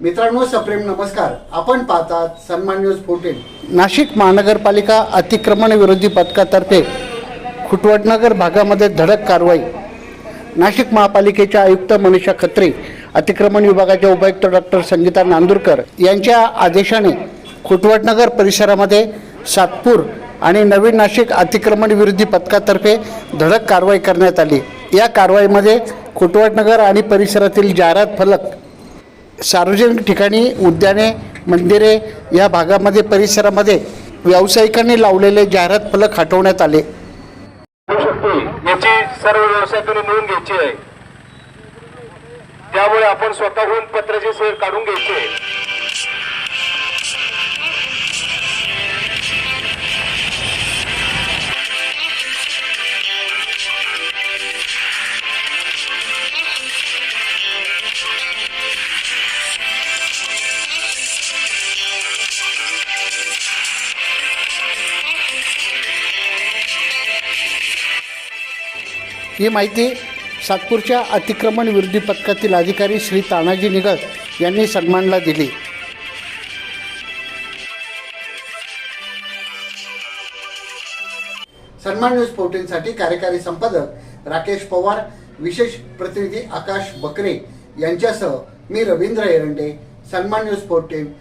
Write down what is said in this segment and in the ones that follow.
मित्रांनो सप्रेम नमस्कार. आपण पाहतात सन्मान न्यूज फोर्टीन नाशिक महानगरपालिका अतिक्रमण विरोधी पथकातर्फे खुटवटनगर भागामध्ये धडक कारवाई. नाशिक महापालिकेच्या आयुक्त मनीषा खत्री अतिक्रमण विभागाच्या उपायुक्त डॉक्टर संगीता नांदूरकर यांच्या आदेशाने खुटवटनगर परिसरामध्ये सातपूर आणि नवीन नाशिक अतिक्रमण विरोधी पथकातर्फे धडक कारवाई करण्यात आली. या कारवाईमध्ये खुटवटनगर आणि परिसरातील जाहिरात फलक सार्वजनिक ठिकाणी उद्याने मंदिरे या भागामध्ये परिसरामध्ये व्यावसायिकांनी लावलेले जाहिरात फलक हटवण्यात आले. याची सर्व व्यवसायातून नोंद घ्यायची आहे. त्यामुळे आपण स्वतःहून पत्राची सोय काढून घ्यायची आहे. ही माहिती सातपूरच्या अतिक्रमण विरोधी पथकातील अधिकारी श्री तानाजी निगत यांनी सन्मानला दिली. सन्मान न्यूज फोर्टीनसाठी कार्यकारी संपादक राकेश पवार विशेष प्रतिनिधी आकाश बकरे यांच्यासह मी रवींद्र एरंडे सन्मान न्यूज फोर्टीन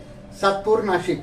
सातपूर नाशिक.